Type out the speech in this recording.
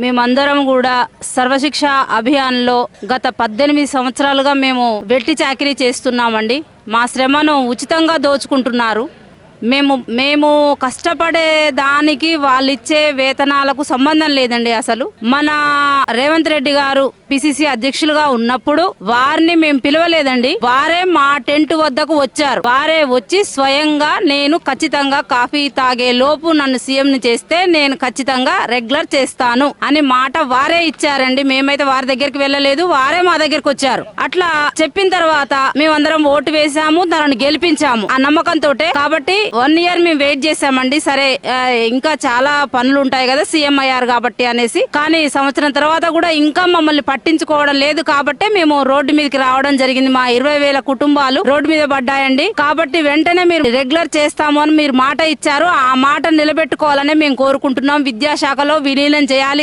మేమందరం కూడా సర్వశిక్ష అభియాన్లో గత పద్దెనిమిది సంవత్సరాలుగా మేము వెట్టి చాకిరీ చేస్తున్నామండి. మా శ్రమను ఉచితంగా దోచుకుంటున్నారు. మేము మేము కష్టపడే దానికి వాళ్ళు ఇచ్చే వేతనాలకు సంబంధం లేదండి అసలు. మన రేవంత్ రెడ్డి గారు పిసిసి అధ్యక్షులుగా ఉన్నప్పుడు వారిని మేము పిలవలేదండి. వారే మా టెంట్ వద్దకు వచ్చారు. వారే వచ్చి స్వయంగా నేను ఖచ్చితంగా కాఫీ తాగే లోపు నన్ను సీఎం ని చేస్తే నేను ఖచ్చితంగా రెగ్యులర్ చేస్తాను అని మాట వారే ఇచ్చారండి. మేమైతే వారి దగ్గరికి వెళ్ళలేదు. వారే మా దగ్గరికి వచ్చారు. అట్లా చెప్పిన తర్వాత మేమందరం ఓటు వేసాము తనని గెలిపించాము. ఆ నమ్మకంతో కాబట్టి వన్ ఇయర్ మేము వెయిట్ చేసామండి సరే ఇంకా చాలా పనులు ఉంటాయి కదా సీఎం అయ్యారు కాబట్టి అనేసి. కానీ సంవత్సరం తర్వాత కూడా ఇంకా మమ్మల్ని పట్టించుకోవడం లేదు కాబట్టి మేము రోడ్డు మీదకి రావడం జరిగింది. మా ఇరవై వేల కుటుంబాలు రోడ్డు మీద పడ్డాయండి. కాబట్టి వెంటనే మీరు రెగ్యులర్ చేస్తాము అని మీరు మాట ఇచ్చారు. ఆ మాట నిలబెట్టుకోవాలని మేము కోరుకుంటున్నాం. విద్యాశాఖలో విలీనం చేయాలి.